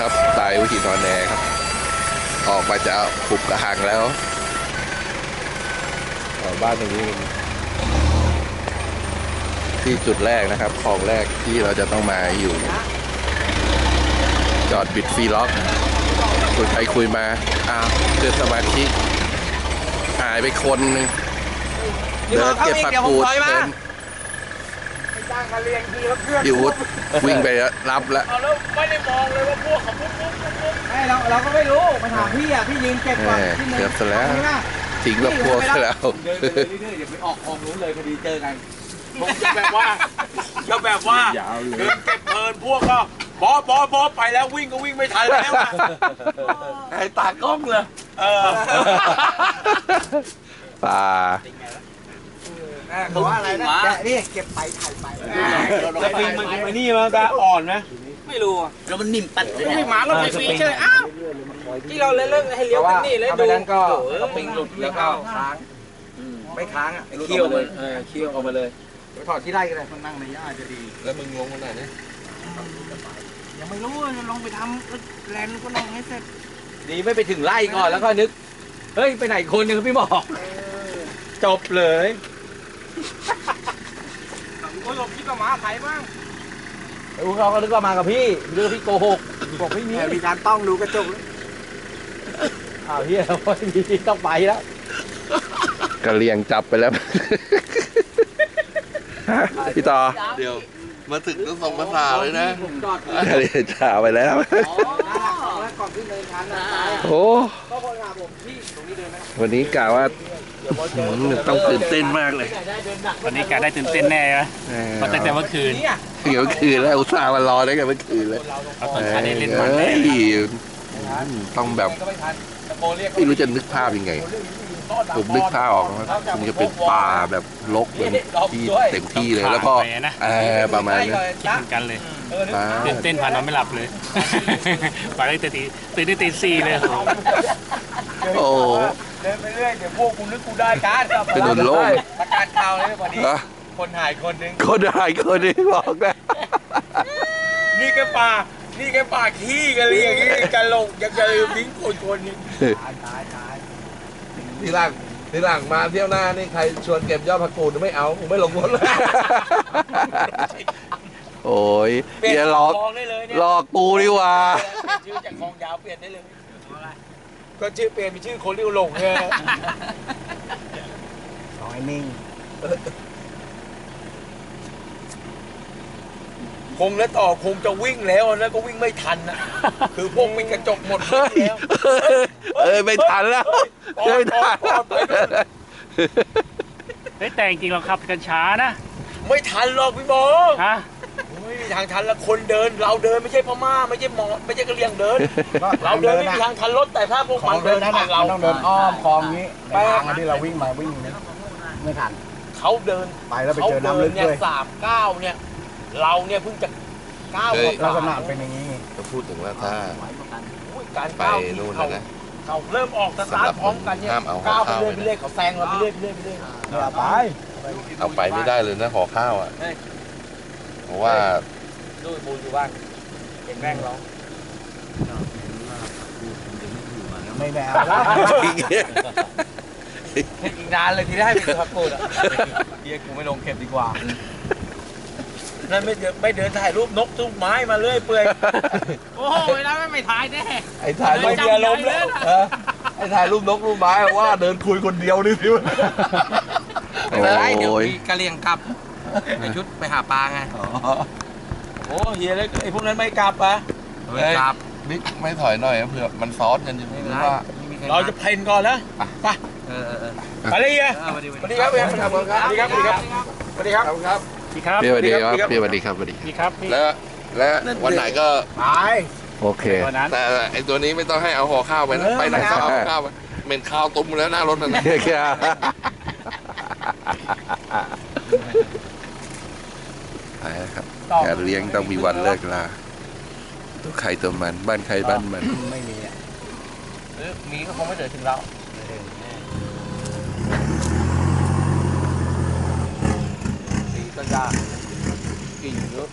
ครับตายวิธีนอนแนครับ ออกมาจะปุบกระหังแล้วอ๋อบ้านตรงนี้เป็นที่จุดแรกนะครับคลองแรกที่เราจะต้องมาอยู่ จอดบิดฟรีล็อกคุยไปคุยมาอ้าวเจอสมาชิกหายไปคนหนึงเดินเก็บผักกูดเดิน จ้างมาเรียงทีแล้วเพื่อนพี่วุฒวิ่งไปรับแล้วเอาแล้วไม่ได้มองเลยว่าพวกเขาปุ๊บปุ๊บปุ๊บปุ๊บไม่เราเราก็ไม่รู้มาถามพี่อะพี่ยืนเก็บก่อนแหม่ที่หนึ่งเกือบซะแล้วเอาไหมล่ะทิ้งกับพวกแล้วเดินไปเรื่อยๆอย่าไปออกคลองนู้นเลยพอดีเจอกันผมจะแบบว่าจะแบบว่าเดินเก็บเพลินพวกก็บอสบอสบอสไปแล้ววิ่งก็วิ่งไม่ทันแล้วอะไอ้ตากล้องเลยเออป่า เขาว่าอะไรนะแกะนี่เก็บไปถ่ายไปแล้วปิงมันไอ้นี่มันจะอ่อนไหมไม่รู้อะแล้วมันนิ่มปัดเลยไม่หมาเราไปฟรีใช่ไหมอ้าวที่เราเล่นเล่นให้เลี้ยวกันนี่เลยดูนั้นก็ปิงหลุดแล้วก็ค้างไม่ค้างอะเคี่ยวมันเออเคี่ยวออกมาเลยถอดที่ไร่ก็ได้มันนั่งในหญ้าจะดี แล้วมึงลงคนไหนเนี่ยยังไม่รู้จะลองไปทำแลนก็ลองให้เสร็จดีไม่ไปถึงไล่ก่อนแล้วก็นึก เฮ้ย ไปไหนคนหนึงพี่บอกจบเลย คนลงคิดว่าหมาไทยบ้างรู้เขาก็นึกว่ามากับพี่นึกว่าพี่โกหกบอกไม่มีมีการต้องดูกระจกอ้าวเฮียไม่มีต้องไปแล้วกระเลียงจับไปแล้ว พี่ต่อเดี๋ยว มาถึงต้องส่งภาษาเลยนะผมจอดกระเลียงจับไปแล้ว อ๋อแล้วก่อนขึ้นเนินชันนะ โอ้ ก็คนถามผมพี่ตรงนี้เดินไหมวันนี้กะว่าหืมต้องตื่นเต้นมากเลย วันนี้กาได้ตื่นเต้นแน่นะเพราะตั้งแต่เมื่อคืนเนี่ยเดี๋ยวคืนแล้วอุตส่าห์มารอได้กันเมื่อคืนเลยเอาตอนเช้าได้เล่นมันเอ้แน่ยต้องแบบก็ไม่ทันตะโกนเรียกไม่รู้จะนึกภาพยังไงผมนึกภาพออกว่าคงจะเป็นป่าแบบรกเป็นที่เต็มที่เลยแล้วก็ไปนะเออประมาณนั้นคิดเหมือนกันเลยอ่าตื่นเต้นพานอนไม่หลับเลยไปได้ตีตื่นได้ตีสี่เลย โอ้โหโอ้เดินไปเรื่อยเดี๋ยวพวกกูนึกกูได้การถนนโล่ง ประกาศข่าวเลยพอดีอะคนหายคนหนึง คนหายคนนี้บอกนะ นี่แกป่า นี่แกป่าขี้กันเลยอย่างนี้จะลงยังจะลืมทิ้งคนคนนี้ตายตายตายทีหลังทีหลังมาเที่ยวหน้านี่ใครชวนเก็บยอดผักกูดไม่เอาผมไม่ลงรถเลยโอ้ยเปลี่ยนอย่าหลอก คลองได้เลยเนี่ยหลอกกูดีกว่า เปลี่ยนชื่อจากคลองยาวเปลี่ยนได้เลย ก็ชื่อเปลี่ยนเป็นชื่อคนที่หลงเลยน้อยนิ่ง คงแล้วต่อคงจะวิ่งแล้วนะก็วิ่งไม่ทันนะคือพวกมีกระจกหมดเฮ้ยแล้วเอ้ยไม่ทันแล้วเฮ้ยไม่ทันปอดปอดไปด้วยเฮ้ยแต่จริงๆเราขับกันช้านะ ไม่ทันหรอกพี่บอลฮะ ไม่มีทางทันละคนเดิน เราเดินไม่ใช่พม่าไม่ใช่หมอไม่ใช่กะเหรี่ยงเดิน เราเดินไม่มีทางทันรถแต่ถ้าพวกมันเดินทันเราต้องเดินอ้อมคลองนี้แป๊บทางที่เราวิ่งมาวิ่งนี้ไม่ทัน เขาเดินไปแล้วไปเขาเจอเดิน้ำลึนกเนี่ยด้วยสามเก้าวเนี่ย เราเนี่ยเพิ่งจะก้าวเฮ้ยกลัว่ากษณะเป็นอย่างนี้ก็พูดถึงว่าถ้า อุ้ยการไปก้าวนู่นเขานะนะ เขาเริ่มออกสตาร์ทพร้อมกันเนี่ยห้ามเอาก้าวไปเข้าเรื่อยไปเรื่อยเขาแซงเราไปเรื่อยไปเรื่อยไปเรื่อยอย่าไปเอาไปไม่ได้เลยนะหอข้าวอะ เพราะว่าดูบูนอยู่บ้านเห็นแม่งร้องไม่แน่แล้วอีกนานเลยที่ได้เป็นพักกูดอะเฮียกูไม่ลงเข็มดีกว่านั่นไม่เดินไม่เดินถ่ายรูปนกทุกไม้มาเรื่อยเปื่อยโอ้ยแล้วไม่ถ่ายแน่ไอ้ถ่ายรูไม่ปมีอารมณ์แล้วเออไอ้ถ่ายรูปนกรูปไม้ว่าเดินคุยคนเดียวนี่สิวะโอ้ยกะเลียงกลับ ไปชุดไปหาปลาไงโอ้เฮียแล้วไอ้พวกนั้นไม่กลับอะไม่กลับบิ๊กไม่ถอยหน่อยเผื่อมันซ้อนกันอยู่หรือว่าเราจะเพนก่อนนะไปไปเลยเฮียสวัสดีครับเฮียสวัสดีครับสวัสดีครับสวัสดีครับสวัสดีครับครับพี่ครับพี่สวัสดีครับพี่สวัสดีครับสวัสดีพี่ครับพี่แล้วและวันไหนก็ไปโอเควันนั้นแต่ไอ้ตัวนี้ไม่ต้องให้เอาห่อข้าวไปนะไปไหนก็เอาข้าวไปเหม็นข้าวตุ้มแล้วหน้ารถนั่นนะ ไปครับการเลี้ยงต้องมีวันเลิกลาตัวใครตัวมัน บ้านใครบ้านมันไม่มีอะมีก็คงไม่เดินถึงเรามีก็ยากกิ่งเยอะ